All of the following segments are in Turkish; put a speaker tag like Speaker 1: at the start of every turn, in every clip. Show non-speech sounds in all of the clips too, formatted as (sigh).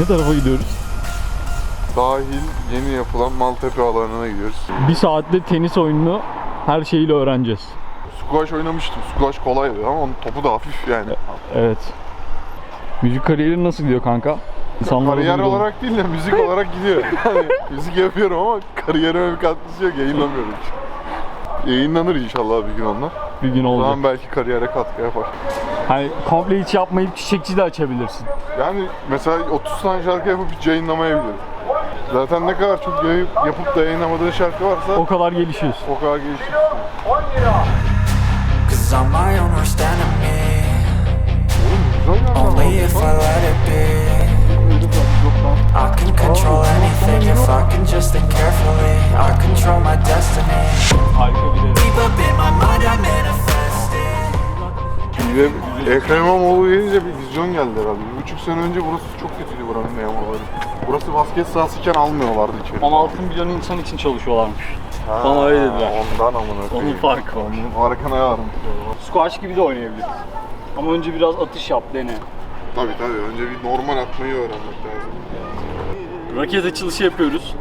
Speaker 1: Ne tarafa gidiyoruz?
Speaker 2: Sahil yeni yapılan Maltepe alanına gidiyoruz.
Speaker 1: Bir saatte tenis oyununu her şeyiyle öğreneceğiz.
Speaker 2: Squash oynamıştım. Squash kolaydı ama onun topu da hafif yani.
Speaker 1: Evet. Müzik kariyeri nasıl gidiyor kanka? İnsanlara
Speaker 2: Kariyer olarak değil de müzik olarak gidiyor. Yani (laughs) müzik yapıyorum ama kariyerime bir katkısı yok. Yayınlamıyorum hiç. Yayınlanır inşallah bir gün onlar.
Speaker 1: bir gün
Speaker 2: O
Speaker 1: olacak.
Speaker 2: zaman belki kariyere katkı yapar.
Speaker 1: Hani komple hiç yapmayıp çiçekçi de açabilirsin.
Speaker 2: Yani mesela 30 tane şarkı yapıp hiç yayınlamayabilirim. Zaten ne kadar çok yayıp, yapıp da yayınlamadığın şarkı varsa
Speaker 1: O kadar gelişiyorsun.
Speaker 2: o kadar gelişir.
Speaker 3: Cause I'm my own worst enemy.
Speaker 2: De Ekrem İmamoğlu gelince bir vizyon geldi herhalde. Bir buçuk sene önce burası çok kötüydü buranın meyamaları. Burası basket sahasıken almıyorlardı içeri.
Speaker 1: 16 milyon insan için çalışıyorlarmış. Bana öyle dediler.
Speaker 2: Ondan amına koyayım.
Speaker 1: Onun farkı var.
Speaker 2: Onun farkına yarım.
Speaker 1: Squash gibi de oynayabiliriz. Ama önce biraz atış yap dene.
Speaker 2: Tabii tabii. Önce bir normal atmayı öğrenmek lazım.
Speaker 1: Raket açılışı yapıyoruz.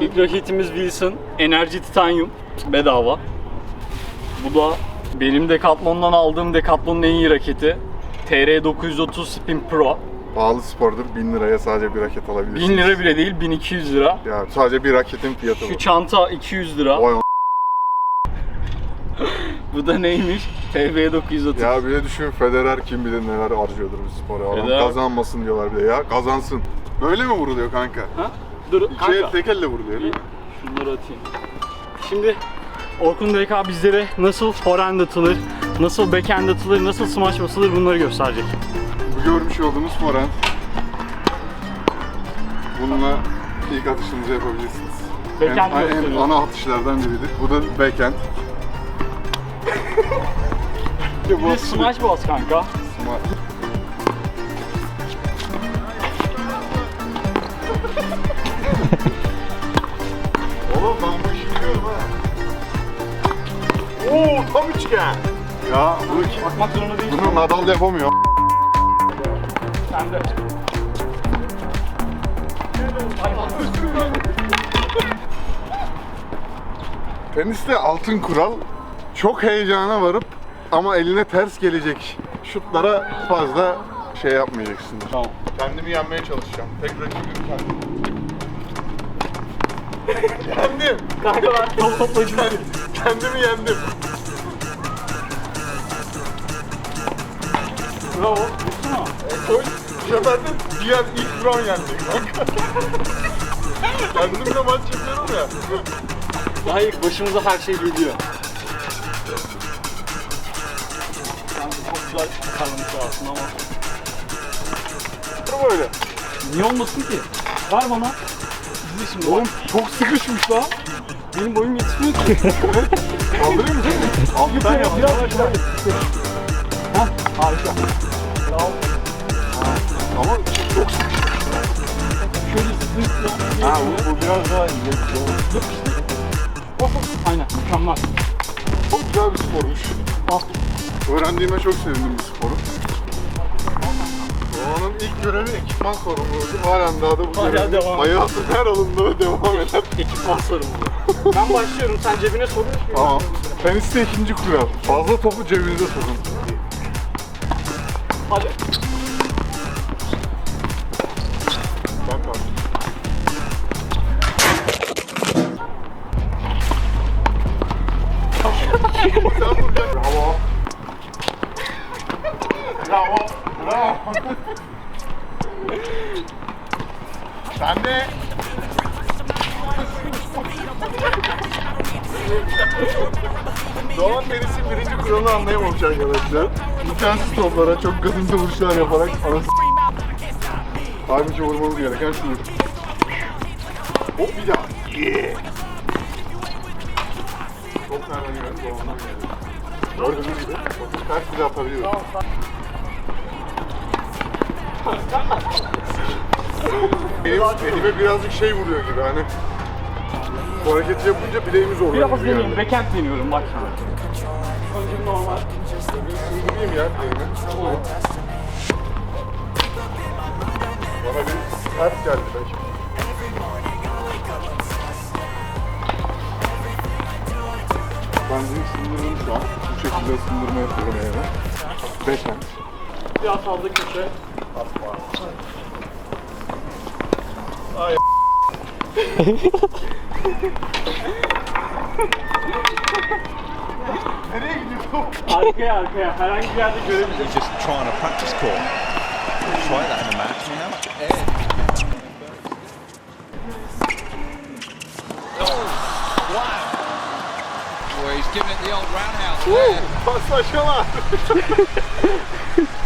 Speaker 1: İlk raketimiz Wilson Enerji Titanium bedava. Bu da benim Decathlon'dan aldığım Decathlon'un en iyi raketi. TR930 Spin Pro.
Speaker 2: Pahalı spordur. 1000 liraya sadece bir raket alabilirsin.
Speaker 1: 1000 lira bile değil 1200 lira.
Speaker 2: Ya sadece bir raketin fiyatı
Speaker 1: Şu
Speaker 2: bu.
Speaker 1: çanta 200 lira.
Speaker 2: Vay (laughs)
Speaker 1: Bu da neymiş? TB930.
Speaker 2: Ya bir de düşün Federer kim bilir neler harcıyordur bu spora. Adam
Speaker 1: Federer-
Speaker 2: kazanmasın diyorlar bir de ya. Kazansın. Böyle mi vuruluyor kanka?
Speaker 1: Ha? Dur
Speaker 2: İki el
Speaker 1: kanka.
Speaker 2: tek elle vuruluyor değil mi?
Speaker 1: Şunları atayım. Şimdi Orkun DK bizlere nasıl forehand atılır, nasıl backhand atılır, nasıl smash basılır bunları gösterecek.
Speaker 2: Bu görmüş olduğunuz forehand. Bununla ilk atışınızı yapabilirsiniz.
Speaker 1: Backhand
Speaker 2: en, en ana atışlardan biridir. Bu da backhand.
Speaker 1: Bir de smash bas kanka.
Speaker 2: Smart. Üçgen. Ya bunu?
Speaker 1: Bakmak zorunda değilsin.
Speaker 2: Bunu Nadal yapamıyor.
Speaker 1: Sen de.
Speaker 2: Teniste altın kural çok heyecana varıp ama eline ters gelecek şutlara fazla şey yapmayacaksın.
Speaker 1: Tamam.
Speaker 2: Kendimi yenmeye çalışacağım. Tek rakibim kendim. yendim.
Speaker 1: Kanka ben top toplayıcı
Speaker 2: Kendimi yendim.
Speaker 1: Bravo. Vursana.
Speaker 2: Koy. Bu sefer de diğer ilk round yendi (laughs) kanka. Kendimle maç yapıyorum ya.
Speaker 1: Daha ilk başımıza her şey geliyor. Kanka çok güzel kazanmış aslında ama.
Speaker 2: Dur böyle.
Speaker 1: Niye olmasın ki? Ver bana. İzle şimdi.
Speaker 2: Oğlum çok sıkışmış lan.
Speaker 1: Benim boyum yetişmiyor ki.
Speaker 2: Kaldırayım mı seni?
Speaker 1: Alttan daha. Hah harika. Bravo.
Speaker 2: Ama çok sıkışmış.
Speaker 1: Şöyle zıplayıp
Speaker 2: Ha bu, bu biraz daha iyi.
Speaker 1: Aynen mükemmel.
Speaker 2: Çok güzel bir spormuş.
Speaker 1: Al.
Speaker 2: Öğrendiğime çok sevindim bu sporu. Doğan'ın ilk görevi ekipman sorumluluğu. Halen daha da bu
Speaker 1: Hala
Speaker 2: görevi
Speaker 1: devam.
Speaker 2: hayatın her alanında devam eden.
Speaker 1: Ekipman sorumluluğu. ben başlıyorum. Sen cebine soru.
Speaker 2: Tamam. Teniste ikinci kural. Fazla topu cebinize sokun.
Speaker 1: Hadi.
Speaker 2: Ben de Sen vuracaksın. Bravo. Bravo. Bravo. Sen de. Doğan Deniz'in birinci kuralını anlayamamış arkadaşlar. İmkansız toplara çok gazınızı vuruşlar yaparak anası Halbuki vurmamız gereken şudur. Hop bir daha. Yeah. Çok nereden geldi? Doğan'dan geldi. Gördüğünüz gibi bakın ters bile atabiliyoruz. Benim, elime birazcık şey vuruyor gibi hani. Bu hareketi yapınca bileğimi zorluyor
Speaker 1: Biraz
Speaker 2: gibi
Speaker 1: deneyeyim. Backhand deniyorum bak şimdi. Önce normal.
Speaker 2: Vurayım ya bileğimi. Ters geldi belki. Benzin sındırdım şu an. Bu şekilde sındırma yapıyorum yani. Beşen.
Speaker 1: Biraz fazla köşe. (laughs)
Speaker 2: Nereye gidiyorsun?
Speaker 1: Arkaya arkaya. Herhangi bir yerde görebiliriz.
Speaker 4: just trying a practice court. Try that in a match, you know?
Speaker 5: Oh, well, he's giving it the old roundhouse there.
Speaker 2: Paslaşma. (laughs)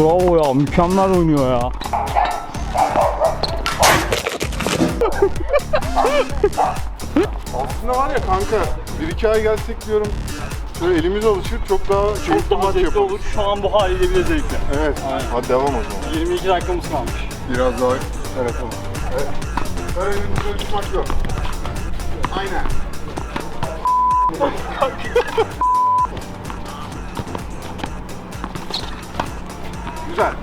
Speaker 1: Bravo ya. Mükemmel oynuyor ya.
Speaker 2: Aslında var ya kanka, bir iki ay gelsek diyorum, şöyle elimiz alışır çok daha
Speaker 1: Çok
Speaker 2: keyifli
Speaker 1: daha
Speaker 2: maç
Speaker 1: zevkli
Speaker 2: yaparız.
Speaker 1: olur. Şu an bu haliyle bile zevkli.
Speaker 2: Evet, hadi devam o zaman.
Speaker 1: 22 dakikamız kalmış.
Speaker 2: Biraz daha evet tamam. Evet. Böyle elimizde tutmak yok. Aynen. (laughs) Güzel.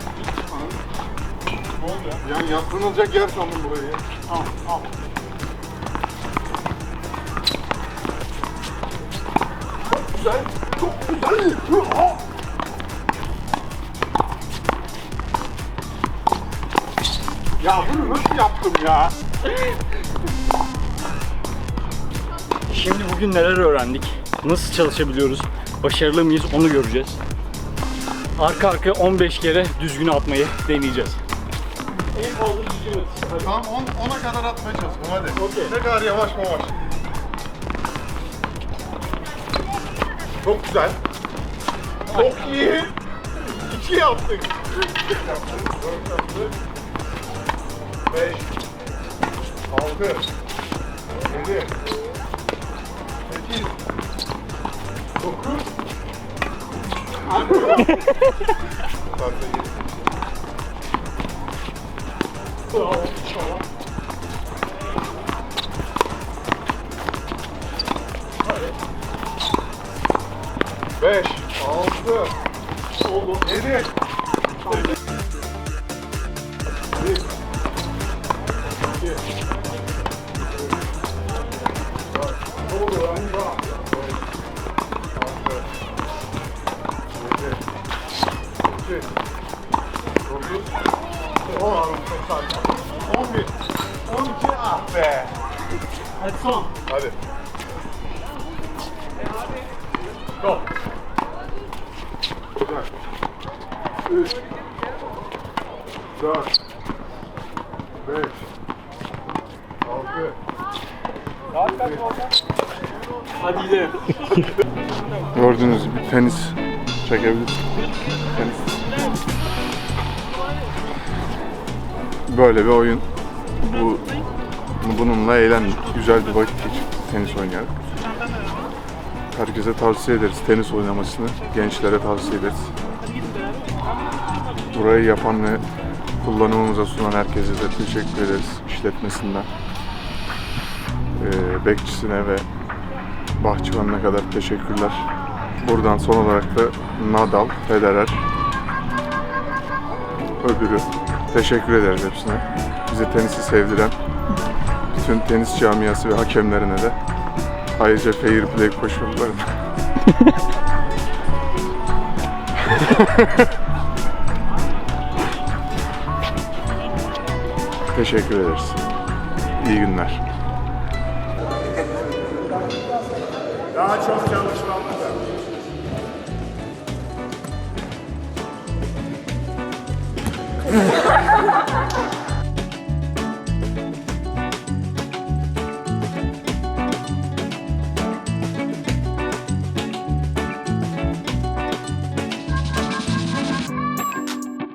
Speaker 2: Yani yaslanılacak yer sandım burayı.
Speaker 1: Al al.
Speaker 2: Güzel. Çok güzel. Aa! Ya bunu nasıl yaptım ya?
Speaker 1: Şimdi bugün neler öğrendik? Nasıl çalışabiliyoruz? Başarılı mıyız? Onu göreceğiz. Arka arkaya 15 kere düzgün atmayı deneyeceğiz. En fazla düzgün atış.
Speaker 2: Tamam 10 10'a kadar atmaya çalışalım hadi.
Speaker 1: Okey.
Speaker 2: Ne kadar yavaş yavaş. Çok güzel. Çok iyi. İki yaptık. Üç yaptık. Dört yaptık. Beş. Altı. Yedi. Sekiz. Dokuz. Beş, altı, yedi. Ne oluyor lan? 11. 12 ah be.
Speaker 1: Hadi son.
Speaker 2: Hadi. Go. Güzel. 3 4 5 6 Saat kaç oldu?
Speaker 1: Hadi gidelim.
Speaker 2: Gördüğünüz gibi tenis çekebiliriz. Tenis Böyle bir oyun. Bu bununla eğlendik. Güzel bir vakit geçirdik tenis oynayarak. Herkese tavsiye ederiz tenis oynamasını. Gençlere tavsiye ederiz. Burayı yapan ve kullanımımıza sunan herkese de teşekkür ederiz. İşletmesinden, eee, bekçisine ve bahçıvanına kadar teşekkürler. Buradan son olarak da Nadal, Federer, öbürü teşekkür ederiz hepsine. Bize tenisi sevdiren bütün tenis camiası ve hakemlerine de ayrıca fair play koşullarına. (laughs) teşekkür ederiz. İyi günler. Daha çok çalışmamız